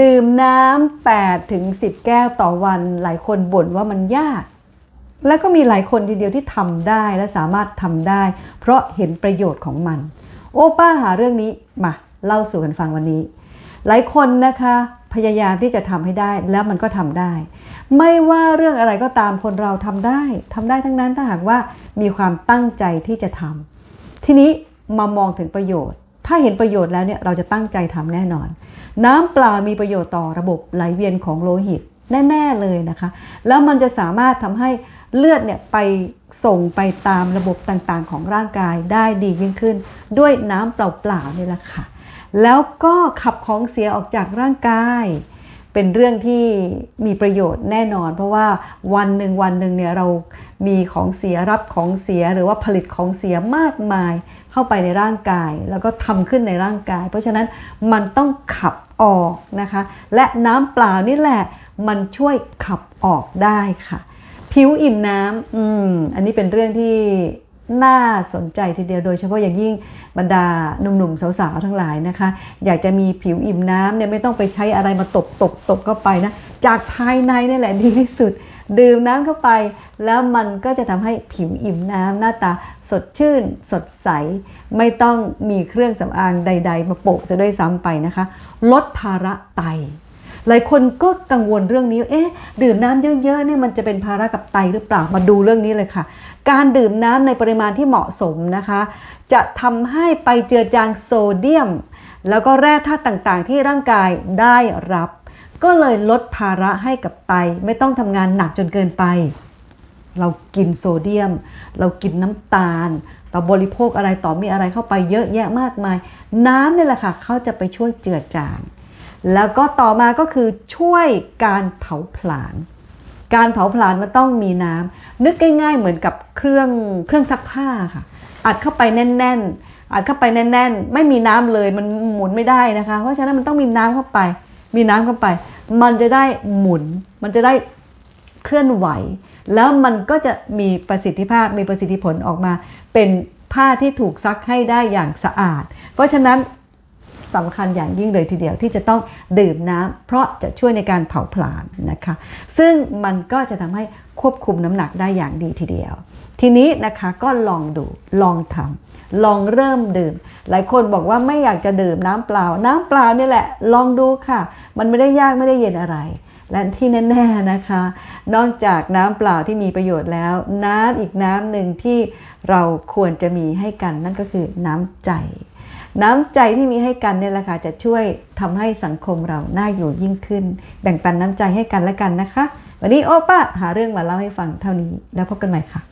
ดื่มน้ำ8ถึง10 แก้วต่อวัน หลายคนบ่นว่ามันยาก แล้วก็มีหลายคนทีเดียวที่ทำได้และสามารถทำได้ เพราะเห็นประโยชน์ของมัน โอป้าหาเรื่องนี้มาเล่าสู่กันฟังวันนี้ หลายคนนะคะพยายามที่จะทำให้ได้แล้วมันก็ทำได้ ไม่ว่าเรื่องอะไรก็ตามคนเราทำได้ทำได้ทั้งนั้นถ้าหากว่ามีความตั้งใจที่จะทำทีนี้มามองถึงประโยชน์ ถ้าเห็นประโยชน์แล้วเนี่ยเราจะตั้งใจทำแน่นอน น้ำเปล่ามีประโยชน์ต่อระบบไหลเวียนของโลหิตแน่ ๆ เลยนะคะ แล้วมันจะสามารถทำให้เลือดเนี่ยไปส่งไปตามระบบต่างๆ ของร่างกายได้ดียิ่งขึ้น ด้วยน้ำเปล่าๆนี่แหละค่ะ แล้วก็ขับของเสียออกจากร่างกาย เป็นเรื่องที่มีประโยชน์แน่นอน เพราะว่าวันหนึ่งวันหนึ่งเนี่ยเรามีของเสียรับของเสียหรือว่าผลิตของเสียมากมายเข้าไปในร่างกาย แล้วก็ทำขึ้นในร่างกาย เพราะฉะนั้นมันต้องขับออกนะคะ และน้ำเปล่านี่แหละมันช่วยขับออกได้ค่ะ ผิวอิ่มน้ำอืมอันนี้เป็นเรื่องที่ น่าสนใจทีเดียวโดยเฉพาะอย่างยิ่งบรรดาหนุ่มๆสาวๆทั้งหลายนะคะ อยากจะมีผิวอิ่มน้ำเนี่ยไม่ต้องไปใช้อะไรมาตบตบตบเข้าไปนะจากภายในนี่แหละดีที่สุด ดื่มน้ำเข้าไป แล้วมันก็จะทำให้ผิวอิ่มน้ำหน้าตาสดชื่น สดใส ไม่ต้องมีเครื่องสำอางใด ๆ มาโปะจะด้วยซ้ำไปนะคะ ลดภาระไต หลายคนก็กังวลเรื่องนี้ เอ๊ะ ดื่มน้ำเยอะๆเนี่ยมันจะเป็นภาระกับไตหรือเปล่า มาดูเรื่องนี้เลยค่ะ การดื่มน้ำในปริมาณที่เหมาะสมนะคะ จะทำให้ไปเจือจางโซเดียม แล้วก็แร่ธาตุต่างๆ ที่ร่างกายได้รับ ก็เลยลดภาระให้กับไต ไม่ต้องทำงานหนักจนเกินไป เรากินโซเดียม เรากินน้ำตาลเราบริโภคอะไรต่อมีอะไรเข้าไปเยอะแยะมากมาย น้ำนี่แหละค่ะเขาจะไปช่วยเจือจาง แล้วก็ต่อมาก็คือช่วยการเผาผลาญการเผาผลาญมันต้องมีน้ำนึกง่าย ๆ เหมือนกับเครื่องเครื่องซักผ้าค่ะ อัดเข้าไปแน่น ๆ อัดเข้าไปแน่น ๆ ไม่มีน้ำเลยมันหมุนไม่ได้นะคะ เพราะฉะนั้นมันต้องมีน้ำเข้าไป มีน้ำเข้าไป มันจะได้หมุน มันจะได้เคลื่อนไหว แล้วมันก็จะมีประสิทธิภาพมีประสิทธิผลออกมา เป็นผ้าที่ถูกซักให้ได้อย่างสะอาด เพราะฉะนั้น สำคัญอย่างยิ่งเลยทีเดียวที่จะต้องดื่มน้ำเพราะจะช่วยในการเผาผลาญนะคะ ซึ่งมันก็จะทำให้ควบคุมน้ำหนักได้อย่างดีทีเดียว ทีนี้นะคะก็ลองดูลองทำลองเริ่มดื่ม หลายคนบอกว่าไม่อยากจะดื่มน้ำเปล่า น้ำเปล่านี่แหละ ลองดูค่ะ มันไม่ได้ยากไม่ได้เย็นอะไร และที่แน่ๆนะคะ นอกจากน้ำเปล่าที่มีประโยชน์แล้ว น้ำอีกน้ำหนึ่งที่เราควรจะมีให้กันนั่นก็คือน้ำใจ น้ำใจที่มีให้กันเนี่ยแหละค่ะจะช่วยทำให้สังคมเราน่าอยู่ยิ่งขึ้น แบ่งปันน้ำใจให้กันและกันนะคะ วันนี้โอป้าหาเรื่องมาเล่าให้ฟังเท่านี้แล้วพบกันใหม่ค่ะ